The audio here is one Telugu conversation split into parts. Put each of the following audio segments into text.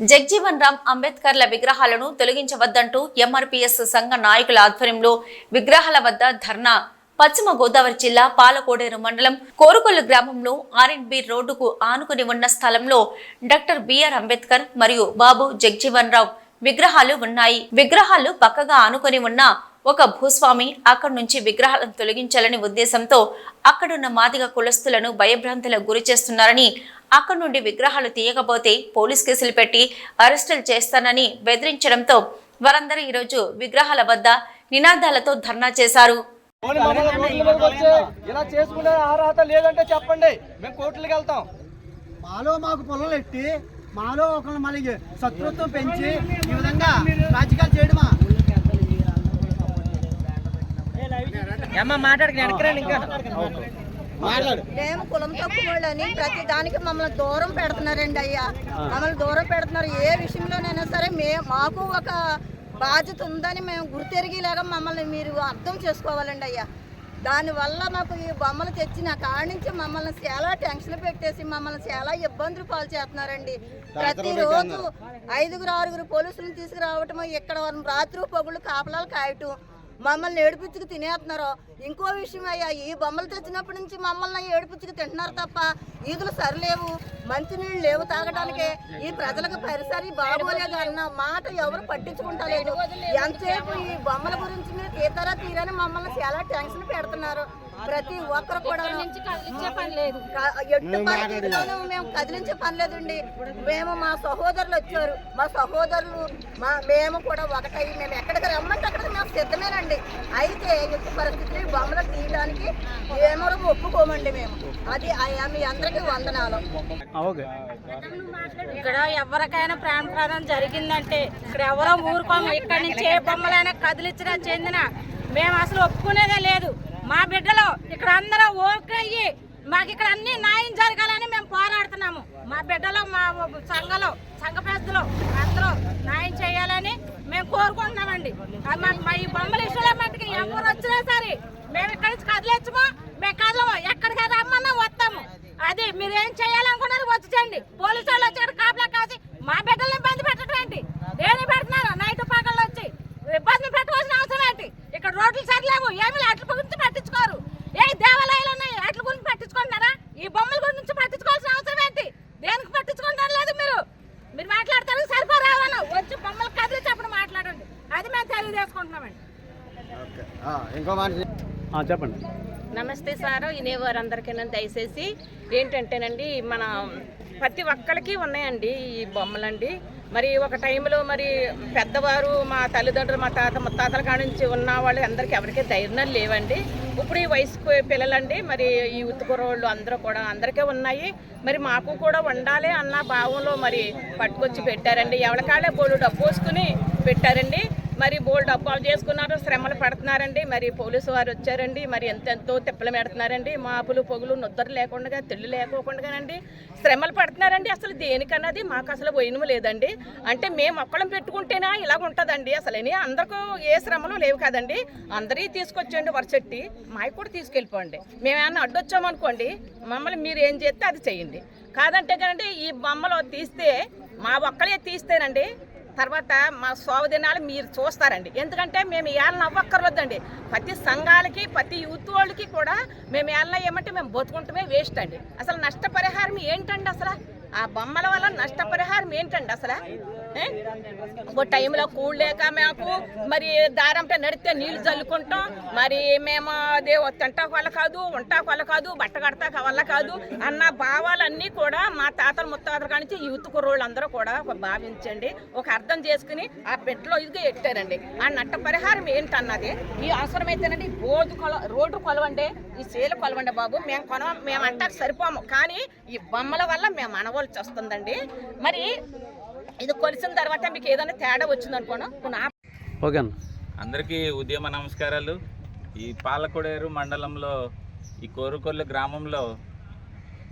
జగ్జీవన్ రామ్ అంబేద్కర్ల విగ్రహాలను తొలగించవద్దంటూ ఎంఆర్పీఎస్ సంఘ నాయకుల ఆధ్వర్యంలో విగ్రహాల వద్ద ధర్నా. పశ్చిమ గోదావరి జిల్లా పాలకోడేరు మండలం కోరుకొల్లు గ్రామంలో ఆర్ఎండ్బి రోడ్డుకు ఆనుకుని ఉన్న స్థలంలో డాక్టర్ బిఆర్ అంబేద్కర్ మరియు బాబు జగ్జీవన్ రావు విగ్రహాలు ఉన్నాయి. విగ్రహాలు పక్కగా ఆనుకొని ఉన్న ఒక భూస్వామి అక్కడి నుంచి విగ్రహాలను తొలగించాలని ఉద్దేశంతో అక్కడున్న మాదిగ కులస్తులను భయభ్రాంతులకు గురి చేస్తున్నారని అక్కడి నుండి విగ్రహాలు తీయకపోతే పోలీస్ కేసులు పెట్టి అరెస్టులు చేస్తానని బెదిరించడంతో వారందరూ ఈరోజు విగ్రహాల వద్ద నినాదాలతో ధర్నా చేశారు. ఇలా చేసుకునే అర్హత లేదంటే చెప్పండి. మేము కోర్టులకు వెళ్తాం. మాలో మాకు పొలాలు ఎట్టి మాలో ఒకరిని మళ్ళీ శత్రుత్వం పెంచి ఈ విధంగా రాజకీయాలు చేయడమా? అమ్మ మాట్లాడికి ఇంకా? మేము కులం తక్కువ వాళ్ళని ప్రతి దానికి మమ్మల్ని దూరం పెడుతున్నారండి అయ్యా. మమ్మల్ని దూరం పెడుతున్నారు. ఏ విషయంలోనైనా సరే మే మాకు ఒక బాధ్యత ఉందని మేము గుర్తెరిగేలాగా మమ్మల్ని మీరు అర్థం చేసుకోవాలండి అయ్యా. దానివల్ల మాకు ఈ బొమ్మలు తెచ్చిన కాడి నుంచి మమ్మల్ని చాలా టెన్షన్ పెట్టేసి మమ్మల్ని చాలా ఇబ్బందులు పాలు చేస్తున్నారండి. ప్రతిరోజు ఐదుగురు ఆరుగురు పోలీసులను తీసుకురావటం ఇక్కడ రాత్రి పగులు కాపలాలు కాయటం మమ్మల్ని ఏడిపించుకు తినేస్తున్నారు. ఇంకో విషయం అయ్యా ఈ బొమ్మలు తెచ్చినప్పటి నుంచి మమ్మల్ని ఏడిపించుకు తింటున్నారు తప్ప ఈదులు సరిలేవు మంచినీళ్ళు లేవు తాగడానికి ఈ ప్రజలకు పరిసరి బాగోలేదు అన్న మాట ఎవరు పట్టించుకుంటలేదు. ఎంతసేపు ఈ బొమ్మల గురించి మీరు తీతారా తీరని మమ్మల్ని చాలా టెన్షన్ పెడుతున్నారు. ప్రతి ఒక్కరు కూడా ఎట్టి పరిస్థితుల్లోనూ మేము కదిలించే పని లేదండి. మేము మా సహోదరులు వచ్చారు. మా సహోదరులు మా మేము కూడా ఒకటై మేము ఎక్కడికి రమ్మంటే అక్కడికి మేము సిద్ధమేనండి అయితే ఎట్టి పరిస్థితులు బొమ్మలు తీయడానికి ఏమో ఒప్పుకోమండి మేము. అది మీ అందరికీ వందనాలు. ఇక్కడ ఎవరికైనా ప్రాణ ప్రమాదం జరిగిందంటే ఇక్కడ ఎవరో ఊరుకోము. ఇక్కడ నుంచి ఏ బొమ్మలైనా కదిలించినా చెందిన మేము అసలు ఒప్పుకునేదే లేదు. మా బిడ్డలు ఇక్కడ అందరూ ఓకే అయ్యి మాకు ఇక్కడ అన్ని న్యాయం జరగాలని మేము పోరాడుతున్నాము మా బిడ్డలో మా సంఘలో సంఘ పెద్దలు అందరూ న్యాయం చేయాలని మేము కోరుకుంటున్నామండి. మా ఈ బొమ్మల విషయంలో మట్టుకు ఎవరు వచ్చినా సరే మేము ఇక్కడి నుంచి కదిలేచ్చమో మేము కదలము ఎక్కడికి రమ్మన్నా వస్తాము. అది మీరు ఏం చేయాలనుకున్నారు వచ్చి చేయండి. పోలీసు వాళ్ళు వచ్చి ఇక్కడ కాపలా కాసి మా బిడ్డల్ని ఇబ్బంది పెట్టడం ఏంటి దేని పెడుతున్నారు నైట్ పగళ్ళు వచ్చి ఇబ్బంది పెట్టవలసిన అవసరం ఏంటి ఇక్కడ రోడ్లు సరిలేవు ఏమి అట్ల గురించి పట్టించుకోరు ఏ దేవాలయాలు ఉన్నాయి అట్ల గురించి పట్టించుకుంటున్నారా ఈ బొమ్మల గురించి పట్టించుకోవాల్సిన అవసరం ఏంటి దేనికి పట్టించుకుంటారు లేదు మీరు మీరు మాట్లాడతారు సరిపోరావను వచ్చి బొమ్మలు కదిలించి అప్పుడు మాట్లాడండి అది మేము తెలియజేసుకుంటున్నామండి ఇంకో మనిషి చెప్పండి. నమస్తే సార్ వినేవారందరికీ దయచేసి ఏంటంటేనండి మన ప్రతి ఒక్కరికి ఉన్నాయండి ఈ బొమ్మలండి. మరి ఒక టైంలో మరి పెద్దవారు మా తల్లిదండ్రులు మా తాత ముత్తాతల కాడి నుంచి ఉన్న వాళ్ళు అందరికీ ఎవరికీ ధైర్యం లేవండి. ఇప్పుడు ఈ వయసు పిల్లలండి మరి ఈ ఉత్తుకురోళ్ళు అందరూ కూడా అందరికీ ఉన్నాయి. మరి మాకు కూడా ఉండాలి అన్న భావంలో మరి పట్టుకొచ్చి పెట్టారండి. ఎవరికాళ్ళే బోడు డబ్బు వేసుకుని పెట్టారండి. మరి బోల్డ్ డబ్బాలు చేసుకున్నారు శ్రమలు పడుతున్నారండి. మరి పోలీసు వారు వచ్చారండి. మరి ఎంతెంతో తిప్పలు పెడుతున్నారండి. మాపులు పొగులు నిద్ర లేకుండా తెళ్ళు లేకోకుండానండి శ్రమలు పడుతున్నారండి. అసలు దేనికన్నది మాకు అసలు పోయినము లేదండి. అంటే మేము ఒక్కళ్ళం పెట్టుకుంటేనా ఇలా ఉంటుందండి. అసలు అందరికీ ఏ శ్రమలు లేవు కదండి. అందరి తీసుకొచ్చండి వరచెట్టి మాకు కూడా తీసుకెళ్ళిపోండి. మేము ఏమన్నా అడ్డొచ్చామనుకోండి మమ్మల్ని మీరు ఏం చేస్తే అది చేయండి. కాదంటే కదండి ఈ బొమ్మలు తీస్తే మా ఒక్కలే తీస్తేనండి తర్వాత మా సోవ దినాలు మీరు చూస్తారండి. ఎందుకంటే మేము ఏళ్ళ నవ్వక్కర్వద్దండి ప్రతి సంఘాలకి ప్రతి యూత్ వాళ్ళకి కూడా మేము ఏళ్ళ ఏమంటే మేము బతుకుంటమే వేస్ట్ అండి. అసలు నష్టపరిహారం ఏంటండి అసలు? ఆ బొమ్మల వల్ల నష్టపరిహారం ఏంటండి అసలు? ఒక టైంలో కూడలేక మాకు మరి దారంటే నడితే నీళ్ళు చల్లుకుంటాం మరి మేము అదే తింటా వల్ల కాదు ఉంటా వల్ల కాదు బట్ట కడతా వల్ల కాదు. అన్న భావాలన్నీ కూడా మా తాతల ముత్తాతల కానించి యూత్ కుర్రోళ్ళందరూ కూడా ఒక భావించండి. ఒక అర్థం చేసుకుని ఆ పెట్టలో ఇదిగా ఎట్టారండి ఆ నట్ట పరిహారం ఏంటన్నది ఈ అవసరమైతేనండి రోడ్డు కొల రోడ్డు కొలవండి. ఈ సేలు కొలవండి బాబు. మేము కొన మేము అంటారు సరిపోము. కానీ ఈ బొమ్మల వల్ల మేము అనవలసి వస్తుందండి. మరి ఇది కొలిసిన తర్వాత మీకు ఏదైనా తేడా వచ్చిందనుకోను కొన్ని ఓకే అన్న. అందరికీ ఉద్యమ నమస్కారాలు. ఈ పాలకొడేరు మండలంలో ఈ కోరుకొల్లు గ్రామంలో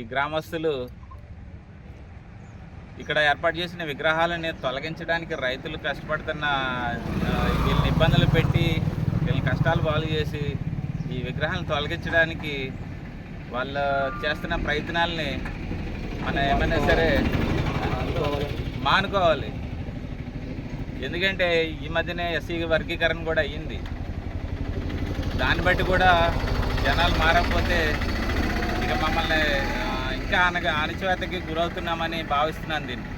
ఈ గ్రామస్తులు ఇక్కడ ఏర్పాటు చేసిన విగ్రహాలని తొలగించడానికి రైతులు కష్టపడుతున్న వీళ్ళని ఇబ్బందులు పెట్టి వీళ్ళని కష్టాలు బాగు చేసి ఈ విగ్రహాలను తొలగించడానికి వాళ్ళు చేస్తున్న ప్రయత్నాల్ని మనం ఏమైనా సరే మానుకోవాలి. ఎందుకంటే ఈ మధ్యనే ఎస్సీ వర్గీకరణ కూడా అయ్యింది. దాన్ని బట్టి కూడా జనాలు మారకపోతే ఇక మమ్మల్ని ఇంకా అనగా అణచివేతకి గురవుతున్నామని భావిస్తున్నాను దీన్ని.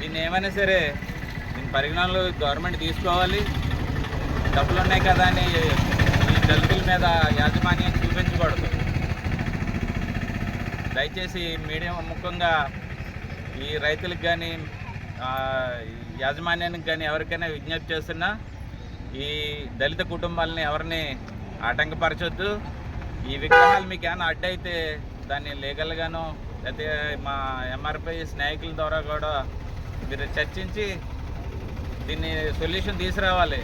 దీన్ని ఏమైనా సరే దీని పరిగణనలో గవర్నమెంట్ తీసుకోవాలి. డబ్బులు ఉన్నాయి కదా అని దళితుల మీద యాజమాన్యం చూపించకూడదు. దయచేసి మీడియం ముఖ్యంగా ఈ రైతులకు కానీ యాజమాన్యానికి కానీ ఎవరికైనా విజ్ఞప్తి చేస్తున్నా ఈ దళిత కుటుంబాలని ఎవరిని ఆటంకపరచొద్దు. ఈ విగ్రహాలు మీకు ఏమైనా అడ్డైతే దాన్ని లీగల్గానో లేకపోతే మా ఎంఆర్పిఎస్ నాయకుల ద్వారా కూడా మీరు చర్చించి దీన్ని సొల్యూషన్ తీసుకురావాలి.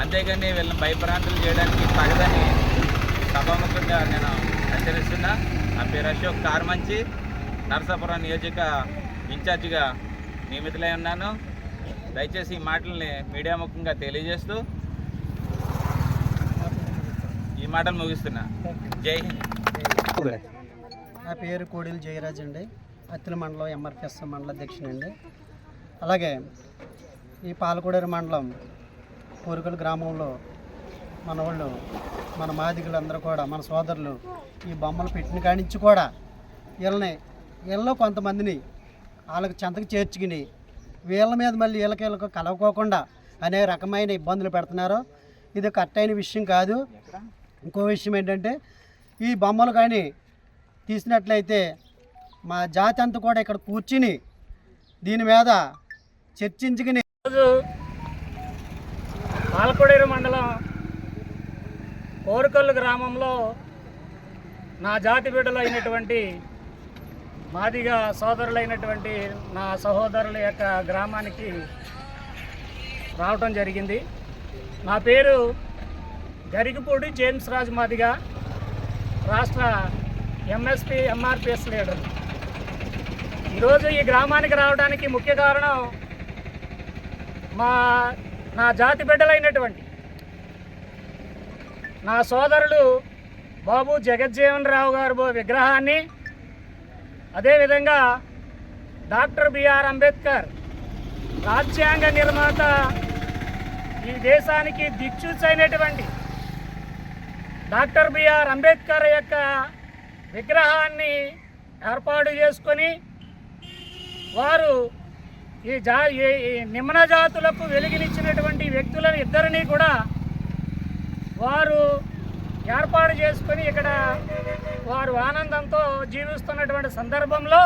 అంతేగాని వీళ్ళని భయభ్రాంతులు చేయడానికి తగదని సభాముఖంగా నేను హెచ్చరిస్తున్నా. నా పేరు అశోక్ కార్మంచి నరసాపురం నియోజక ఇన్ఛార్జిగా నియమితులై ఉన్నాను. దయచేసి ఈ మాటల్ని మీడియా ముఖంగా తెలియజేస్తూ ఈ మాటలు ముగిస్తున్నా. జై హింద్. నా పేరు కోడిలు జయరాజ్ అండి. అత్తిల మండలం ఎంఆర్పిఎస్ మండల అధ్యక్షునండి అలాగే ఈ పాలకూడేరు మండలం కోరికల గ్రామంలో మన వాళ్ళు మన మాదిగలందరూ కూడా మన సోదరులు ఈ బొమ్మలు పెట్టిన కానించి కూడా వీళ్ళని వీళ్ళలో కొంతమందిని వాళ్ళకి చెంతకు చేర్చుకుని వీళ్ళ మీద మళ్ళీ వీళ్ళకి వీళ్ళకి కలవకోకుండా అనే రకమైన ఇబ్బందులు పెడుతున్నారు. ఇది కరెక్ట్ అయిన విషయం కాదు. ఇంకో విషయం ఏంటంటే ఈ బొమ్మలు కానీ తీసినట్లయితే మా జాతి అంతా కూడా ఇక్కడ కూర్చుని దీని మీద చర్చించుకుని పాలకొడేరు మండలం కోరుకల్లు గ్రామంలో నా జాతి బిడ్డలైనటువంటి మాదిగా సోదరులైనటువంటి నా సహోదరుల యొక్క గ్రామానికి రావటం జరిగింది. నా పేరు గరికపూడి జేమ్స్ రాజు మాదిగా రాష్ట్ర ఎంఎస్పి ఎంఆర్పిఎస్ లీడర్. ఈరోజు ఈ గ్రామానికి రావడానికి ముఖ్య కారణం మా నా జాతి బిడ్డలైనటువంటి నా సోదరుడు బాబు జగజ్జీవన్ రావు గారు విగ్రహాన్ని అదేవిధంగా డాక్టర్ బిఆర్ అంబేద్కర్ రాజ్యాంగ నిర్మాత ఈ దేశానికి దిక్చూచైనటువంటి డాక్టర్ బిఆర్ అంబేద్కర్ యొక్క విగ్రహాన్ని ఏర్పాటు చేసుకొని వారు ఈ జా ఈ- ఈ నిమ్న జాతులకు వెలిగినిచ్చినటువంటి వ్యక్తులను ఇద్దరిని కూడా వారు ఏర్పాటు చేసుకొని ఇక్కడ వారు ఆనందంతో జీవిస్తున్నటువంటి సందర్భంలో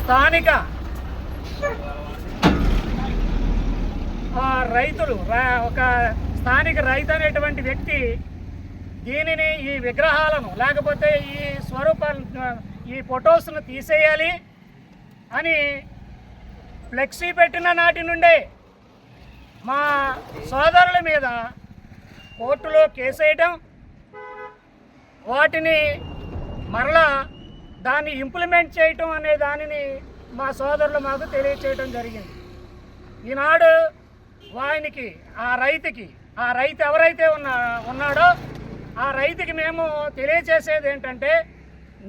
స్థానిక ఆ, రైతులు ఒక స్థానిక రైతు అనేటువంటి వ్యక్తి దీనిని ఈ విగ్రహాలను లేకపోతే ఈ స్వరూపాలను ఈ ఫొటోస్ను తీసేయాలి. అని ఫ్లెక్సీ పెట్టిన నాటి నుండే మా సోదరుల మీద కోర్టులో కేసేయడం వాటిని మరలా దాన్ని ఇంప్లిమెంట్ చేయటం అనే దానిని మా సోదరులు మాకు తెలియచేయడం జరిగింది. ఈనాడు వానికి ఆ రైతుకి ఆ రైతు ఎవరైతే ఉన్నా ఉన్నాడో ఆ రైతుకి మేము తెలియచేసేది ఏంటంటే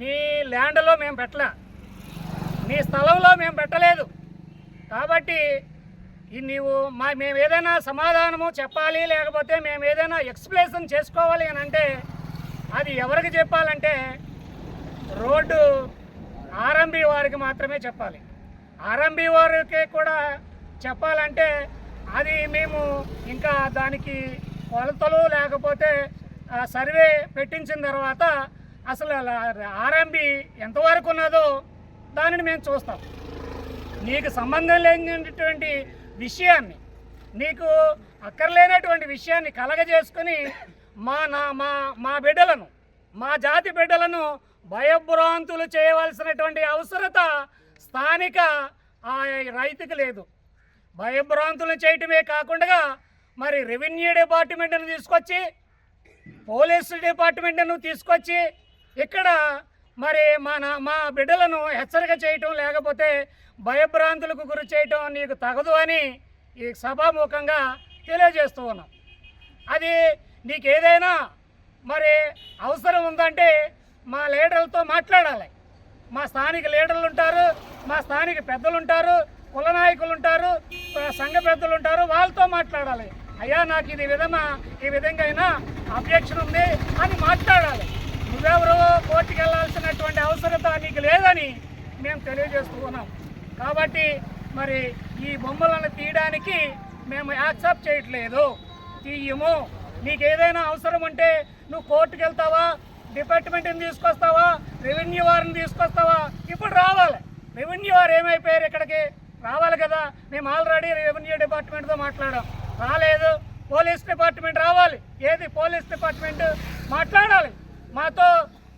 నీ ల్యాండ్లో మేము పెట్టలే. నీ స్థలంలో మేము పెట్టలేదు. కాబట్టి ఈ నీవు మా మేము ఏదైనా సమాధానము చెప్పాలి లేకపోతే మేము ఏదైనా ఎక్స్ప్లెనేషన్ చేసుకోవాలి అని అంటే అది ఎవరికి చెప్పాలంటే రోడ్డు ఆర్ఎంబి వారికి మాత్రమే చెప్పాలి. ఆర్ఎంబి వారికి కూడా చెప్పాలంటే అది మేము ఇంకా దానికి కొలతలు లేకపోతే ఆ సర్వే పెట్టించిన తర్వాత అసలు ఆర్ఎంబి ఎంతవరకు ఉన్నదో దానిని మేము చూస్తాం. నీకు సంబంధం లేనటువంటి విషయాన్ని నీకు అక్కర్లేనటువంటి విషయాన్ని కలగజేసుకుని మా నా మా మా బిడ్డలను మా జాతి బిడ్డలను భయభ్రాంతులు చేయవలసినటువంటి అవసరత స్థానిక ఆ రైతుకు లేదు. భయభ్రాంతులు చేయటమే కాకుండా మరి రెవెన్యూ డిపార్ట్మెంట్ను తీసుకొచ్చి పోలీసు డిపార్ట్మెంట్ను తీసుకొచ్చి ఇక్కడ మరి మన మా బిడ్డలను హెచ్చరిక చేయటం లేకపోతే భయభ్రాంతులకు గురి చేయటం నీకు తగదు అని ఈ సభాముఖంగా తెలియజేస్తూ ఉన్నాం. అది నీకు ఏదైనా మరి అవసరం ఉందంటే మా లీడర్లతో మాట్లాడాలి. మా స్థానిక లీడర్లు ఉంటారు మా స్థానిక పెద్దలు ఉంటారు కుల నాయకులు ఉంటారు సంఘ పెద్దలు ఉంటారు వాళ్ళతో మాట్లాడాలి. అయ్యా నాకు ఇది విధమా ఈ విధంగా అయినా అబ్జెక్షన్ ఉంది అని మాట్లాడాలి. నువ్వెవరో కోర్టుకి వెళ్ళాల్సినటువంటి అవసరత నీకు లేదని మేము తెలియజేసుకున్నాం కాబట్టి మరి ఈ బొమ్మలను తీయడానికి మేము యాక్సెప్ట్ చేయట్లేదు. తీయము. నీకు ఏదైనా అవసరం ఉంటే నువ్వు కోర్టుకు వెళ్తావా డిపార్ట్మెంట్ని తీసుకొస్తావా రెవెన్యూ వారిని తీసుకొస్తావా? ఇప్పుడు రావాలి. రెవెన్యూ వారు ఏమైపోయారు ఇక్కడికి? రావాలి కదా. మేము ఆల్రెడీ రెవెన్యూ డిపార్ట్మెంట్తో మాట్లాడాం. రాలేదు. పోలీస్ డిపార్ట్మెంట్ రావాలి. ఏది పోలీస్ డిపార్ట్మెంట్? మాట్లాడాలి. మాతో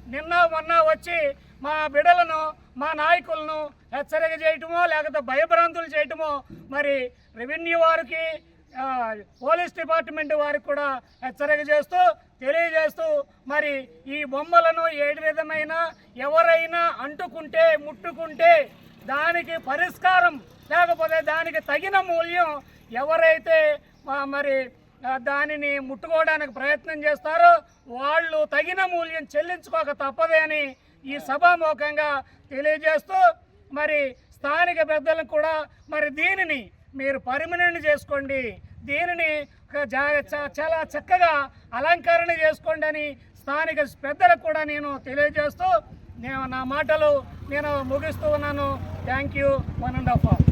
నిన్న మొన్న వచ్చి మా బిడలను మా నాయకులను హెచ్చరిక చేయటమో లేకపోతే భయభ్రాంతులు చేయటమో మరి రెవెన్యూ వారికి పోలీస్ డిపార్ట్మెంట్ వారికి కూడా హెచ్చరిక చేస్తూ తెలియజేస్తూ మరి ఈ బొమ్మలను ఏ విధమైన ఎవరైనా అంటుకుంటే ముట్టుకుంటే దానికి పరిష్కారం లేకపోతే దానికి తగిన మూల్యం ఎవరైతే మరి దానిని ముట్టుకోవడానికి ప్రయత్నం చేస్తారు. వాళ్ళు తగిన మూల్యం చెల్లించుకోక తప్పదే అని ఈ సభాముఖంగా తెలియజేస్తూ మరి స్థానిక పెద్దలకు కూడా మరి దీనిని మీరు పర్మనెంట్ చేసుకోండి. దీనిని చ- చాలా చక్కగా అలంకరణ చేసుకోండి అని స్థానిక పెద్దలకు కూడా నేను తెలియజేస్తూ నేను నా మాటలు నేను ముగిస్తూ ఉన్నాను. Thank you one and of all